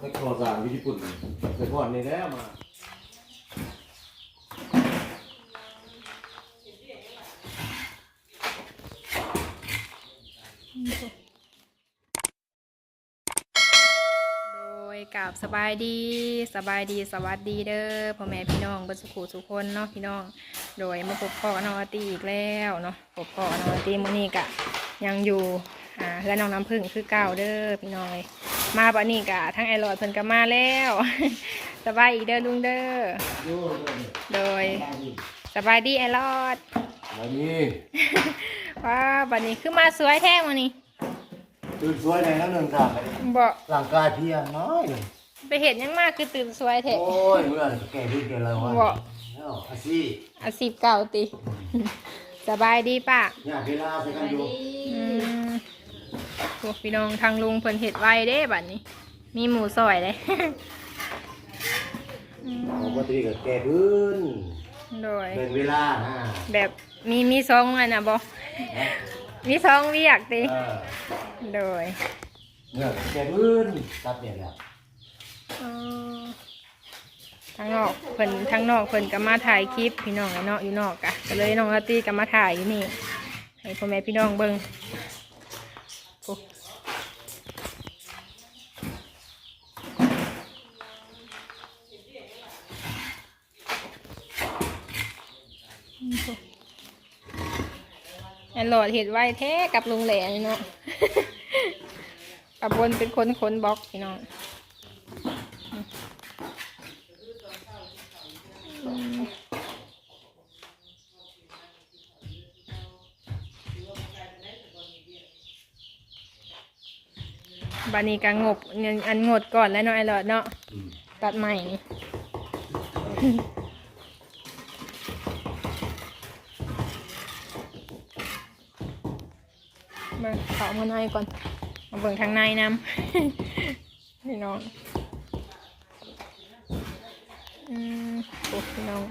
ไปขอสารญี่ปุ่นไปพอดนี่แล้วมาโดยกับสบายดีสบายดีสวัสดีเด้อพ่อแม่พี่น้องบรรสุขสุคนเนาะพี่น้อง โดยมาพบพ่อกับน้องอาร์ตีอีกแล้วเนาะพบพ่อกนองอาร์ตีมื้อนี้กะยังอยู่อ่าเพื่อนน้องน้ำพึ่งคือเก่าเด้อพี่น้องเลย มาบัดนี้กะทั้งไอรอดเพิ่นก็มาแล้วสบายอีกเด้อลุงเด้อโย่โดยสบายดีไอรอดวันนี้ว้าบัดนี้คือมาสวยแท้มื้อนี้ตื่นสวยในนั้นหนึ่งจ้าบ่ร่างกายเพลียน้อยเลยไปเห็นยังมากคือตื่นสวยแท้โอ้ยเมื่อแก่ที่แก่อะไรวะบ่แล้วอาซี่อาชีพเก่าติสบายดีป่ะเนี่ยเวลาใส่กันอยู่อืม พวกพี่น้องทางลุงเพิ่นเห็ดไว้เด้บัดนี้ มีหมูซอยเลยอืมปกติก็แก่พื้นโดย เป็นเวลานะแบบมีมีซองอันน่ะบ่มีซองเรียกติเออโดยเนี่ยแก่พื้นตัดเนี่ยแหละเออทางนอกเพิ่นทางนอกเพิ่นก็มาถ่ายคลิปพี่น้องไอ้เนาะอยู่นอกกะก็เลยน้องอาร์ตี้ก็มาถ่ายอยู่นี่ให้พ่อแม่พี่น้องเบิ่ง อันหลอดเห็ดไว้แท้กับลุงแหล่นี่เนาะกับบนเป็นคนคนบล็อกพี่น้องบานี้ก็งบเงินอันงดก่อนแล้วเนาะไอ้หลอดเนาะตัดใหม่นี่ เบิ่งเขามาในก่อน มาเบิ่งทางในนำพี่น้องอืมโอ้พี่น้อง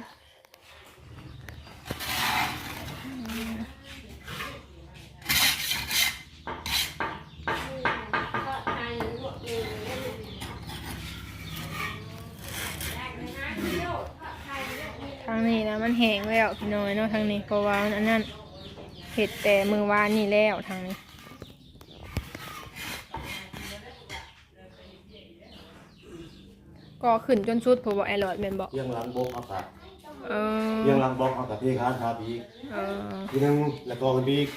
ทางนี้นะมันแห้งแล้วพี่น้อยเนาะทางนี้เพราะว่ามันอันนั้น เห็ดแต่มือวานนี่แล้วทางนี้ก็ขึ้นจนชุดเพราะว่าไอรอดเป็นบอกเอียังหลังบกอากาศเออเอียังหลังบกอากาศที่ค้านทาบีกเออทีนึงแล้วก็กันบีก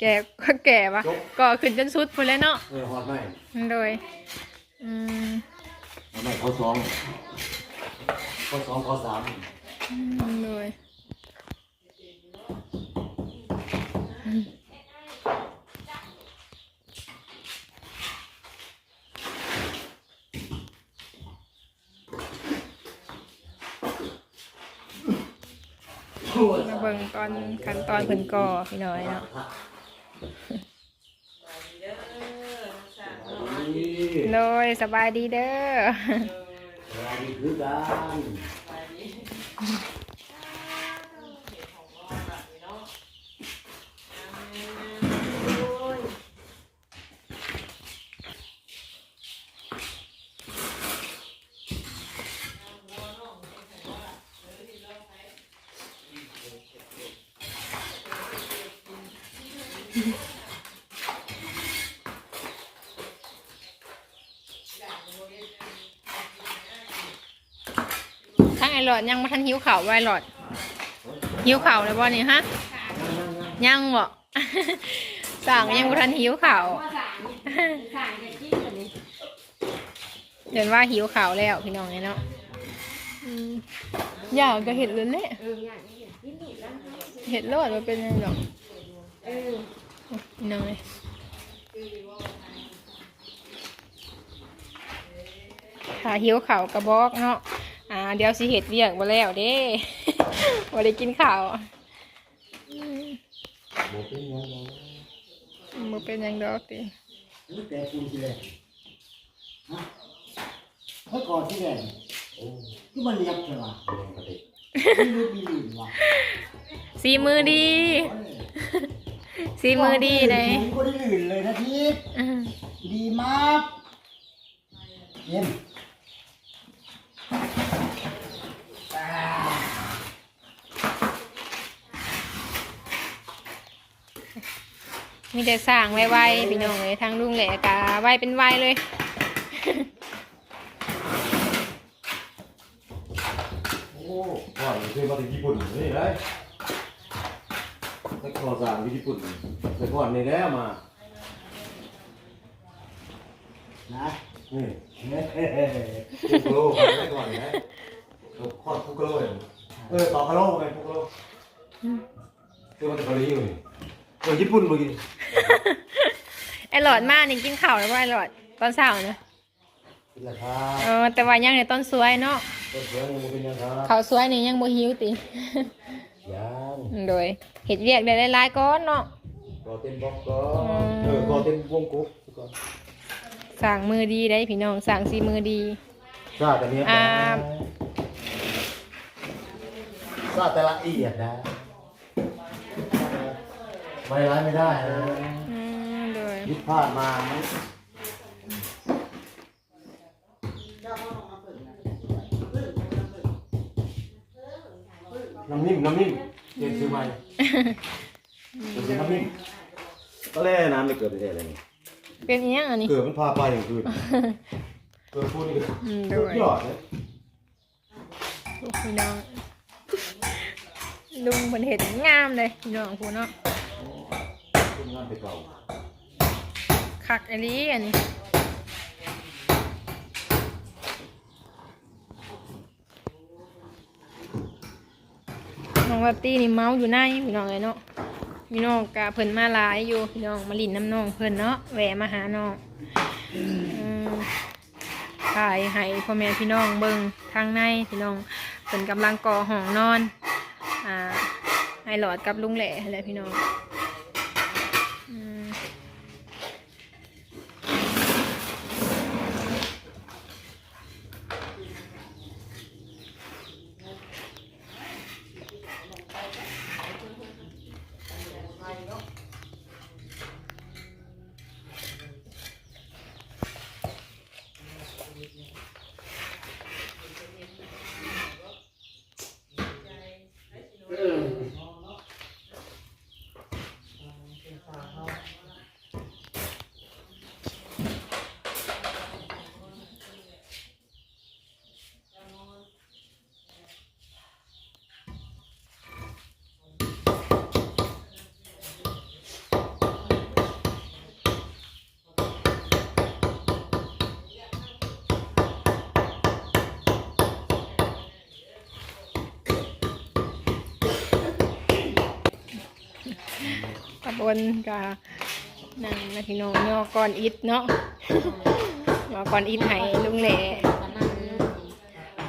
แก่ก็แก่ปะจบก็ขึ้นจนชุดพูนแล้วเนาะเออหอดไหมโดยอืมหอดไหมเขาสองเขาสองเขาสามโดยมาเบิ่ง ตอนขั้นตอนเพิ่นก่อพี่น้อยเนาะนี่โดยสบายดีเด้อเวลานี้คือกัน หลอดยังมาทันหิวข่าวไวหลอดหิวข่าวเลยบ่นี่ฮะยังบ่สั่งยังบ่ทันหิวข่าวเห็นว่าหิวข่าวแล้วพี่น้องเนี่ยเนาะอยากก็เห็ดเลยแหละเห็ดโลดมันเป็นยังไงหรอกพี่น้อยถ้าหิวเข่ากระบอกเนาะาเดี๋ยวสิเห็ดเวียกมาแล้วเด้บ่ได้กินข้าวอืมหมดเป็นยังไงบ่เป็นหยังดอกตินี่แต่กูสิเลยฮะเมื่อก่อนที่แดงโอ้ที่มันเรียบใช่ปะเรื่องปกติที่รู้ดีหรือวะสีมือดี สีมือดีเลยผมก็ได้ลื่นเลยนะทิพย์อืมดีมากเย็นมี แต่สร้างไวๆพี่น้องเลยทางลุงแหละกะไวเป็นไวเลยโอ้ก่อนเคยมาถึงญี่ปุ่นนี่เลยไปขอสั่งที่ญี่ปุ่นแต่ก่อนนี่แล้วมานะนี่เฮ้ยพุกโลไปก่อนนะเราคอดพุกโลอย่างเออต่อกะโลไปพุกโลคือมันจะเกาหลีอ ยู่นี่เออญี่ปุ่นเมื่อกี้ไอหลอดมากนี่กินข้าวแล้วว่าไอหลอดตอนเช้านะกินละครับเออแต่ว่ายังในต้นสวยเนาะต้นเสือยังบ่เป็นยังครับข้าวสวยนี่ยังบ่หิวติ ยังโดยเห็ดเวียกได้หลายๆก้อนเนาะ ก่อเต็มบล็อกก่อนเออก่อเต็มวงกุ๊กก่อนสั่งมือดีได้พี่น้องสั่งสีมือดี ซาแต่เนี้ยอ่า ซาแต่ละเอียดนะ ไม่ร้ายไม่ได้นะอืมโดยผิดพลาดมาไหมน้ำนิ่มน้ำนิ่มเรียนซื้อใหม่เดี๋ยวซื้อน้ำนิ่มก็แล่น้ำไม่เกิดได้เลยนี่เป็นอีหยังอันนี้เกิดมันพาไปอย่างอื่นเกิดพูดนี่ก็อืมโดสุดยยอดเลยลูกพี่น้องลุงเพิ่นเห็ดงามเลยพี่น้องพูเนาะ ทำงานไปเก่าคักอันนี้อันนี้น้องวัตตี้นี่เมาอยู่ในพี่น้องเลยเนาะพี่น้องกะเพิ่นมาหลายอยู่พี่น้องมาลินน้ำน้องเพิ่นเนาะแหวมาหาน้องถ่ายให้พ่อแม่พี่น้องเบิ่งทางในพี่น้องเพิ่นกำลังก่อห้องนอน ให้หลอดกับลุงแหล่แหละพี่น้องอืม ตะบนกะนั่งนะพี่น้องย่อก่อนอิดเนาะย่อก่อนอิดให้ลุงแหล่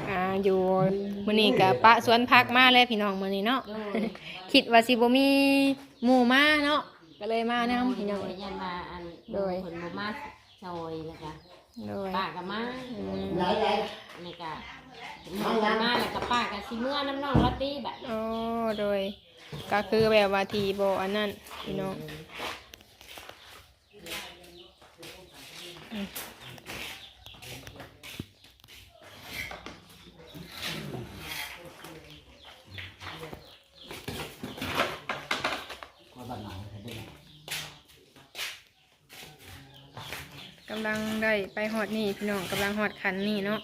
อ่าอยู่มื้อนี้กะปะสวนพักมาเลยพี่น้องมื้อนี้เนาะคิดว่าสิบ่มีหมู่มาเนาะก็เลยมานํพี่น้องโดยยันมาอันโดยผลบ่มาซอยแล้วก็โดยป้าก็มาอืมหลายหลายอันนี้ก็หมาก็มาแล้วก็ป้าก็สิเมื่อน้ำน้องลอตตี้แบบโอ้โดย ก็คือแบบว่าทีบอันนั้นพี่น้องกำลังได้ไปฮอดนี่พี่น้องกำลังฮอดคันนี่เนาะ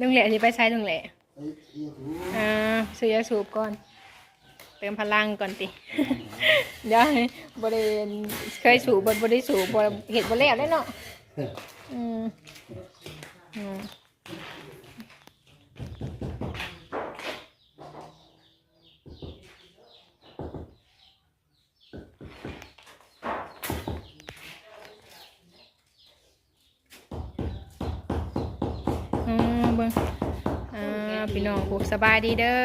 ลุงแหล่จะไปใช้ลุงแหล่ไปเที่ยอ่าซื้อยาสูบก่อน เติมพลังก่อนติเดี๋ยวบริเคยสูบบริสูบบเห็ดบริแล้วได้เนาะอืมอืม อ่าพี่น้องผูกสบายดีเด้อ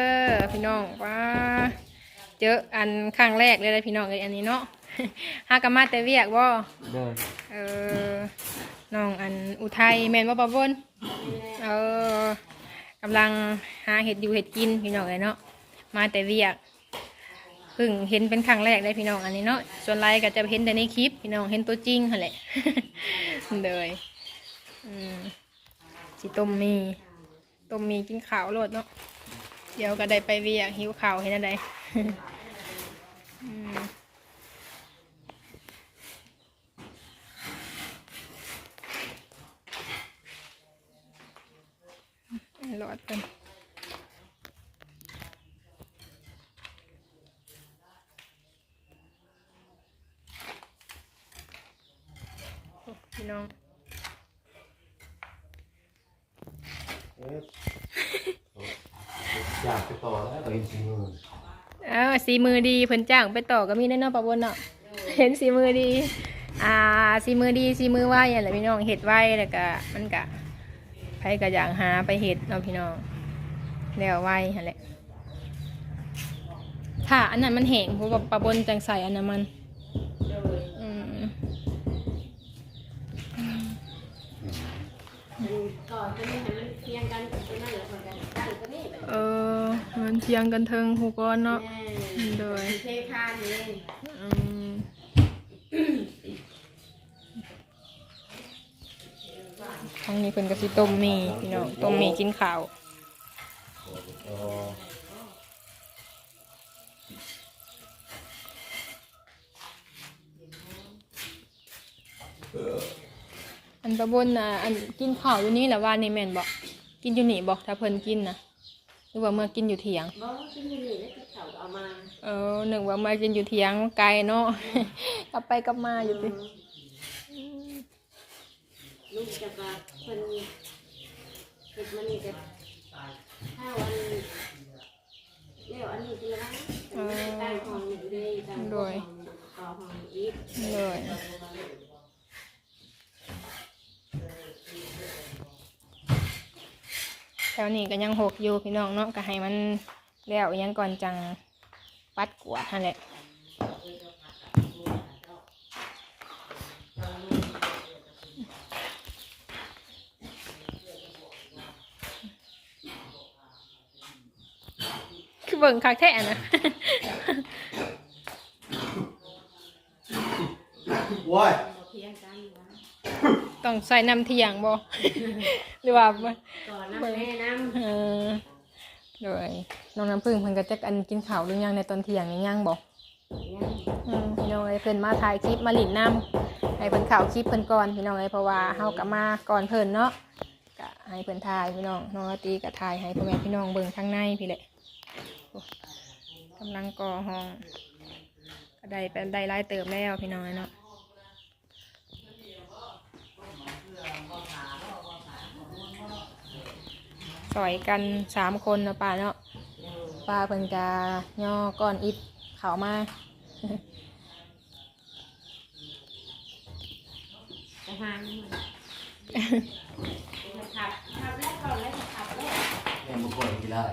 พี่น้องว้าเจออันครั้งแรกเลยเลยพี่น้องเลยอันนี้เนาะฮากามาแต่เวียกบ่เด้อเออน้องอันอุทัยแม่นว่าปะบนเออกำลังหาเห็ดอยู่เห็ดกินพี่น้องเลยเนาะมาแต่เวียกเพิ่งเห็นเป็นครั้งแรกเลยพี่น้องอันนี้เนาะส่วนไรก็จะเห็นแต่ในคลิปพี่น้องเห็นตัวจริงหั่นแหละเลยอืมสิต้มมี ต้มมีกินข้าวโลดเนาะเดี๋ยวก็ได้ไปเวียกหิวข้าวเห็นอะไรอืมหลอดกันโอ้พี่น้อง อ๊ะอยากไปต่อแล้วไปจริงๆเลยเออสีมือดีเพิ่นจ้างไปต่อก็มีแน่นอนปะบนเนาะเห็นสีมือดี อ่าสีมือดีสีมือไหวอะไรพี่น้องเห็ดไหวแล้วก็มันกะไผก็อยากหาไปเห็ดเนาะพี่น้องแล้วไหวหั่นแหละถ้าอันนั้นมันแห้งเพราะว่าปะบนจังใส่อันนั้นมันอืมก่อนจะไม่ให้มันเพียง กันกับตัวนั่นแหละคนกันตั้งตัวนี้แบบเออ มันเทียงกันเทิงหูก้อนเนาะแม่โดย เทคานนี่อืมท้องนี้เพิ่นก็สิต้มหมีพี่น้องต้มหมีกินข้าวอ๋ออันประบนน่ะอันกินข้าวอยู่นี่แหละว่านี่แม่นบอ กกินอยู่นี่บอกถ้าเพิ่นกินนะหรือว่าเมื่อกินอยู่เถียงบอกว่าที่นี่นี่แล้วเขาเอามาเออหนึ่งว่ามากินอยู่เถียงไกลเนาะกลับไปกลับมาอยู่ติลูกจะมาคนเห็ดมันนี่จะถ้าวันเลี้ยวอันนี้ทีละตั้งของหนึ่งเลยตั้งของต่อของอีกเลย แถวนี้ก็ยังหกอยู่พี่น้องเนาะก็ให้มันแล้วยังก่อนจังปัดกวดนั่นแหละคือเบิ่งคักแท้นะว้าย ต้องใส่น้ำเที่ยงบ่ หรือว่าบ่ก่อนน้ำแม่น้ำเออโดยน้องน้ำพึ่งเพิ่นก็จักอันกินข้าวหรือยังในตอนเที่ยงนี่ยังบ่อืมพี่น้องเอ้ยเพิ่นมาถ่ายคลิปมาหลินน้ำให้เพิ่นข่าวคลิปเพิ่นก่อนพี่น้องเอ้ยเพราะว่าเฮาก็มาก่อนเพิ่นเนาะก็ให้เพิ่นถ่ายพี่น้องน้องอาตีก็ถ่ายให้พ่อแม่พี่น้องเบิ่งข้างในพี่แหละโอ้กำลังก่อห้องก็ได้เป็นได้หลายเติมแล้วพี่น้องเอ้ยเนาะ สอยกันสามคนนะป้าเนาะป้าเพิ่นกาย่อก้อนอิดเขามาไปหานี่มันขับขับแล้วก่อนแล้วขับแล้วแม่มาก่อนกี่ได้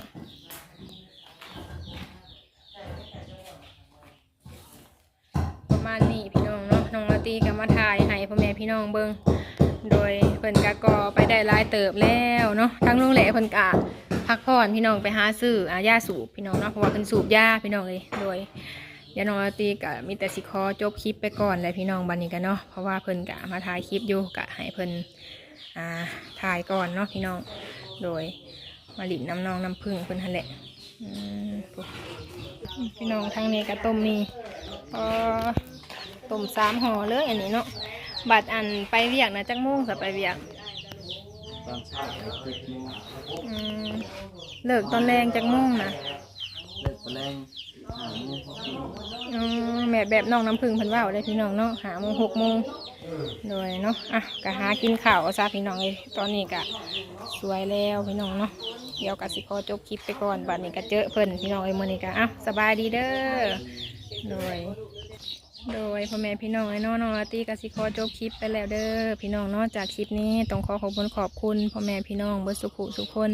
นาะประมาณนี้พี่น้องเนาะน้องลาตีก็มาถ่ายให้พ่อแม่พี่น้องเบิ่งโดยเพิ่นกะกอไปได้ลายเติบแล้วเนาะทั้งลุงแหล่เพิ่นกะพักผ่อนพี่น้องไปหาซื้ออายาสูบพี่น้องเนาะเพราะว่าเพิ่นสูบยาพี่น้องเลยโดยเดี๋ยวน้องลาตีกะมีแต่สิขอจบคลิปไปก่อนเลยพี่น้องบันนี้กันเนาะเพราะว่าเพิ่นกะมาถ่ายคลิปอยู่กะให้เพิ่นอ่าถ่ายก่อนเนาะพี่น้องโดย มาหลินน้ำนองน้ำพึ่งเพิ่นหั่นแหละอืมปุ๊บพี่น้องทางนี้ก็ต้มมีเอ่อต้มสามห่อเลยอันนี้เนาะบัดอันไปเวียกนะจักโมงสไปเวียกตอนเช้าเจ็ดโมงอืมเลิกตอนแรงจักโมงนะเลิกไปแรง หาโมงหมงอืมแบบแบบน้องน้ำพึ่งเพิ่นว่าได้พี่น้องเนาะหาโมงหกโมงโดยเนาะอะกะหากินข้าวซะพี่น้องเลยตอนนี้กะสวยแล้วพี่น้องเนาะเดี๋ยวกะสิขอจบคลิปไปก่อนบัดนี้กะเจอเพิ่นพี่น้องเอ้ยมื้อนี้กะอะสบายดีเด้อโดย โดยพ่อแม่พี่น้องไอ้น้องนองอตี้กสิคอจบคลิปไปแล้วเด้อพี่น้องนอกจากคลิปนี้ต้องขอขอบคุณขอบคุณพ่อแม่พี่น้องเบิร์สุขุสุขคน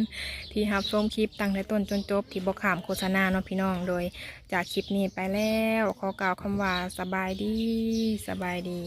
ที่หับชมคลิปตั้งแต่ต้นจนจบที่บอกขามโฆษณาเนาะพี่น้องโดยจากคลิปนี้ไปแล้ว ขอกล่าวคำว่าสบายดีสบายดี